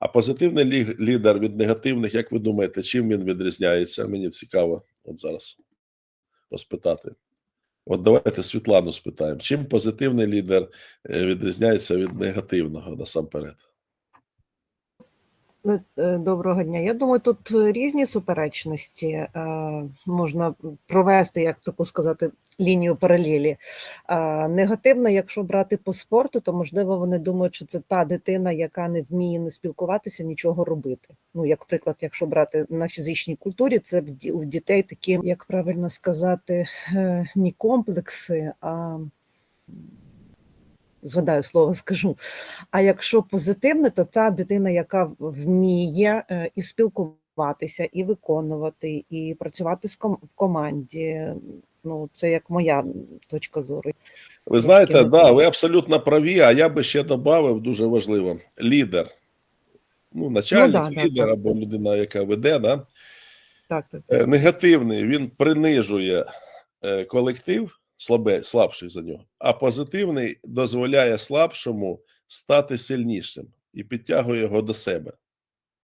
А позитивний лідер від негативних, як ви думаєте, чим він відрізняється? Мені цікаво от зараз розпитати. От давайте Світлану спитаємо. Чим позитивний лідер е, відрізняється від негативного насамперед? Е, Доброго дня. Я думаю, тут різні суперечності. Е, Можна провести, як таку сказати, лінію паралелі. Е, Негативно, якщо брати по спорту, то можливо вони думають, що це та дитина, яка не вміє не спілкуватися, нічого робити. Ну, як приклад, якщо брати на фізичній культурі, це у дітей такі, як правильно сказати, не комплекси, а згадаю слово, скажу. А якщо позитивне, то та дитина, яка вміє е, і спілкуватися, і виконувати, і працювати в команді. Ну, це як моя точка зору. Ви знаєте, таким да, ви абсолютно праві, а я би ще додав дуже важливо: лідер. Ну, начальник, да, да, лідер так. або людина, яка веде, да? Так, так. Е, негативний він принижує е, колектив, слабе, слабший за нього, а позитивний дозволяє слабшому стати сильнішим і підтягує його до себе.